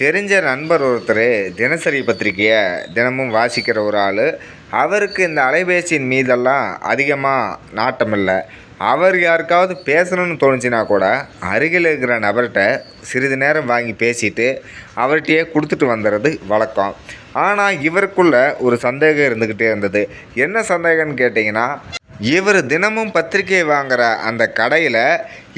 தெரிஞ்ச நண்பர் ஒருத்தர் தினசரி பத்திரிக்கையை தினமும் வாசிக்கிற ஒரு ஆள். அவருக்கு இந்த அலைபேசியின் மீதெல்லாம் அதிகமாக நாட்டம் இல்லை. அவர் யாருக்காவது பேசணும்னு தோணுச்சுன்னா கூட அருகில் இருக்கிற நபர்கிட்ட சிறிது நேரம் வாங்கி பேசிட்டு அவர்கிட்டயே கொடுத்துட்டு வந்துடுறது வழக்கம். ஆனால் இவருக்குள்ள ஒரு சந்தேகம் இருந்துக்கிட்டே இருந்தது. என்ன சந்தேகம்னு கேட்டிங்கன்னா இவர் தினமும் பத்திரிக்கை வாங்குற அந்த கடையில்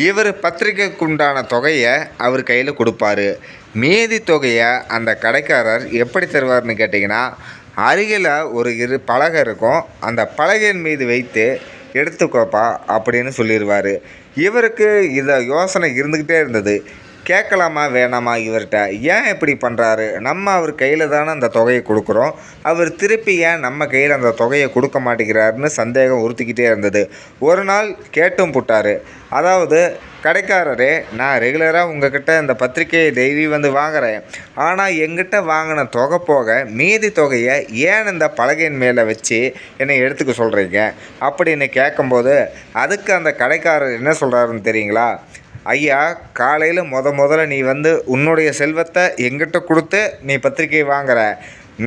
இவர் பத்திரிக்கைக்கு உண்டான தொகையை அவர் கையில் கொடுப்பாரு. மீதி தொகையை அந்த கடைக்காரர் எப்படி தருவார்னு கேட்டிங்கன்னா அருகில் ஒரு இரு பலகை இருக்கும். அந்த பலகையின் மீது வைத்து எடுத்துக்கோப்பா அப்படின்னு சொல்லிடுவார் இவருக்கு இதை யோசனை இருந்துக்கிட்டே இருந்தது. கேட்கலாமா வேணாமா இவர்கிட்ட? ஏன் இப்படி பண்ணுறாரு நம்ம அவர் கையில் தானே அந்த தொகையை கொடுக்குறோம். அவர் திருப்பி ஏன் நம்ம கையில் அந்த தொகையை கொடுக்க மாட்டேங்கிறாருன்னு சந்தேகம் உறுத்திக்கிட்டே இருந்தது. ஒரு நாள் கேட்டும் புட்டார். அதாவது கடைக்காரரே நான் ரெகுலராக உங்ககிட்ட இந்த பத்திரிக்கையை டெய்லி வந்து வாங்குறேன். ஆனால் எங்கிட்ட வாங்கின தொகை போக மீதி தொகையை ஏன் இந்த பலகையின் மேலே வச்சு என்னை எடுத்துக்க சொல்கிறீங்க அப்படின்னு கேட்கும்போது அதுக்கு அந்த கடைக்காரர் என்ன சொல்கிறாருன்னு தெரியுங்களா? ஐயா காலையில் முத முதல்ல நீ வந்து உன்னுடைய செல்வத்தை எங்கிட்ட கொடுத்து நீ பத்திரிக்கை வாங்குற.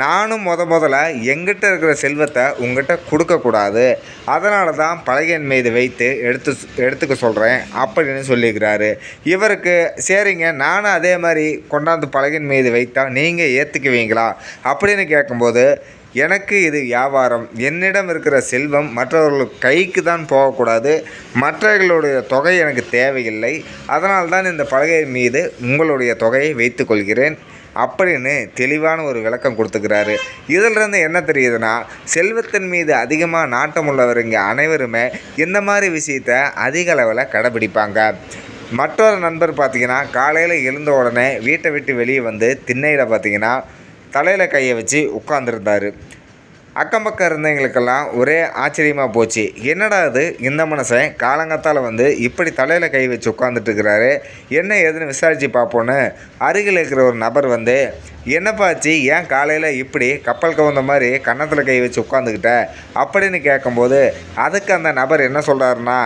நானும் முத முதல்ல எங்கிட்ட இருக்கிற செல்வத்தை உங்ககிட்ட கொடுக்கக்கூடாது அதனால தான் பழகையின் மீது வைத்து எடுத்து எடுத்துக்க சொல்கிறேன் அப்படின்னு சொல்லியிருக்கிறாரு. இவருக்கு சரிங்க நானும் அதே மாதிரி கொண்டாந்து பழகையின் மீது வைத்தால் நீங்கள் ஏற்றுக்குவீங்களா அப்படின்னு கேட்கும்போது எனக்கு இது வியாபாரம். என்னிடம் இருக்கிற செல்வம் மற்றவர்கள் கைக்கு தான் போகக்கூடாது. மற்றவர்களுடைய தொகை எனக்கு தேவையில்லை. அதனால் தான் இந்த பலகை மீது உங்களுடைய தொகையை வைத்துக்கொள்கிறேன் அப்படின்னு தெளிவான ஒரு விளக்கம் கொடுத்துக்கிறாரு. இதிலிருந்து என்ன தெரியுதுன்னா செல்வத்தின் மீது அதிகமாக நாட்டம் உள்ளவருங்க அனைவருமே இந்த மாதிரி விஷயத்த அதிக அளவில் கடைபிடிப்பாங்க. மற்றொரு நண்பர் பார்த்தீங்கன்னா காலையில் எழுந்த உடனே வீட்டை விட்டு வெளியே வந்து திண்ணையில் பார்த்தீங்கன்னா தலையில் கையை வச்சு உட்காந்துருந்தாரு அக்கம் பக்கம் இருந்தவங்களுக்கெல்லாம் ஒரே ஆச்சரியமாக போச்சு. என்னடா இது? இந்த மனுஷன் காலங்கத்தால் வந்து இப்படி தலையில் கை வச்சு உட்காந்துட்டு இருக்கிறாரு என்ன ஏதுன்னு விசாரித்து பார்ப்போன்னு அருகில் இருக்கிற ஒரு நபர் வந்து என்னப்பாச்சு ஏன் காலையில் இப்படி கப்பல் கவுந்த மாதிரி கன்னத்தில் கை வச்சு உட்காந்துக்கிட்ட அப்படின்னு கேட்கும்போது அதுக்கு அந்த நபர் என்ன சொல்கிறாருன்னா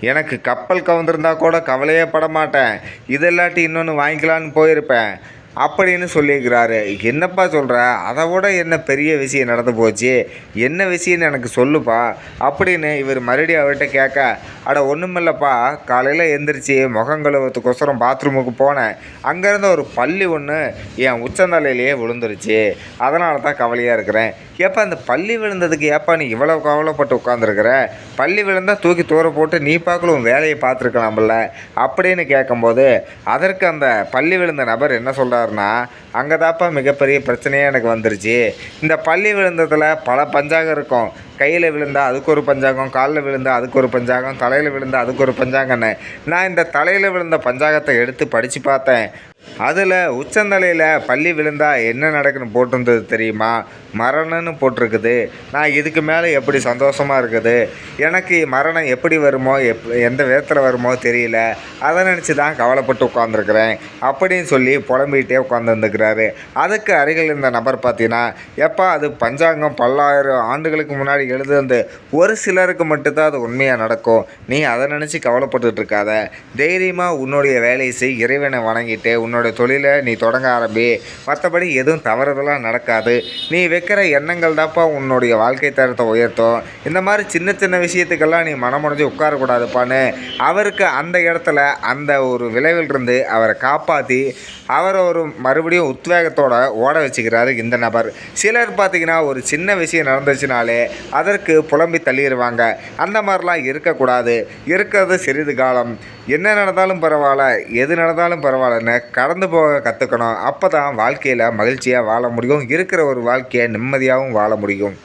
எனக்கு கப்பல் கவுந்திருந்தா கூட கவலையே பட மாட்டேன். இதெல்லாட்டி இன்னொன்று வாங்கிக்கலான்னு போயிருப்பேன். அப்படின்னு சொல்லியிருக்கிறாரு. என்னப்பா சொல்கிற அதை விட என்ன பெரிய விஷயம் நடந்து போச்சு? என்ன விஷயம்னு எனக்கு சொல்லுப்பா. அப்படின்னு இவர் மறுபடியும் அவர்கிட்ட கேட்க அட ஒன்றுமில்லப்பா காலையில் எந்திரிச்சு முகம் கழுவத்துக்கோசரம் பாத்ரூமுக்கு போனேன். அங்கேருந்து ஒரு பள்ளி ஒன்று என் உச்சந்தலையிலேயே விழுந்துருச்சு. அதனால தான் கவலையாக இருக்கிறேன். ஏப்பா அந்த பள்ளி விழுந்ததுக்கு ஏப்பா நீ இவ்வளோ கவலைப்பட்டு உட்காந்துருக்குற பள்ளி விழுந்தால் தூக்கி தூர போட்டு நீ பார்க்கல உன் வேலையை பார்த்துருக்கலாம்ல? அப்படின்னு கேட்கும்போது அதற்கு அந்த பள்ளி விழுந்த நபர் என்ன சொல்கிறாருன்னா அங்கே தாப்பா மிகப்பெரிய பிரச்சனையே எனக்கு வந்துருச்சு. இந்த பள்ளி விழுந்ததில் பல பஞ்சாங்கம் இருக்கும். கையில் விழுந்தால் அதுக்கு ஒரு பஞ்சாங்கம் காலில் விழுந்தா அதுக்கு ஒரு பஞ்சாங்கம் தலையில் விழுந்தா அதுக்கு ஒரு பஞ்சாங்கன்னு நான் இந்த தலையில் விழுந்த பஞ்சாங்கத்தை எடுத்து படித்து பார்த்தேன். அதில் உச்சந்தலையில் பள்ளி விழுந்தால் என்ன நடக்குன்னு போட்டிருந்தது தெரியுமா? மரணம்னு போட்டிருக்குது. நான் இதுக்கு மேலே எப்படி சந்தோஷமாக இருக்குது? எனக்கு மரணம் எப்படி வருமோ எப் எந்த விதத்தில் வருமோ தெரியல. அதை நினச்சி தான் கவலைப்பட்டு உட்காந்துருக்குறேன் அப்படின்னு சொல்லி புலம்பிகிட்டே உட்காந்துருந்துக்கிறாரு அதுக்கு அருகில் இருந்த நபர் பார்த்தீங்கன்னா எப்பா அது பஞ்சாங்கம் பல்லாயிரம் ஆண்டுகளுக்கு முன்னாடி எழுதுந்து ஒரு சிலருக்கு மட்டும்தான் அது உண்மையாக நடக்கும். நீ அதை நினச்சி கவலைப்பட்டுட்ருக்காத தைரியமாக உன்னுடைய வேலையை செய். இறைவனை வணங்கிட்டு உன்னோட தொழிலை நீ தொடங்க ஆரம்பி. மற்றபடி எதுவும் தவறுதலாக நடக்காது. நீ வைக்கிற எண்ணங்கள் தான்ப்பா உன்னுடைய வாழ்க்கை தரத்தை உயர்த்தும். இந்த மாதிரி சின்ன சின்ன விஷயத்துக்கெல்லாம் நீ மனமுடைஞ்சு உட்காரக்கூடாதுப்பான்னு அவருக்கு அந்த இடத்துல அந்த ஒரு விளைவிலிருந்து அவரை காப்பாற்றி அவரை ஒரு மறுபடியும் உத்வேகத்தோடு ஓட வச்சுக்கிறாரு இந்த நபர். சிலர் பார்த்தீங்கன்னா ஒரு சின்ன விஷயம் நடந்துச்சுனாலே அதற்கு புலம்பி தள்ளிடுவாங்க. அந்த மாதிரிலாம் இருக்கக்கூடாது. இருக்கிறது சிறிது காலம். என்ன நடந்தாலும் பரவாயில்ல எது நடந்தாலும் பரவாயில்லன்னு கடந்து போக கற்றுக்கணும் அப்போ தான் வாழ்க்கையில் மகிழ்ச்சியாக வாழ முடியும். இருக்கிற ஒரு வாழ்க்கையை நிம்மதியாகவும் வாழ முடியும்.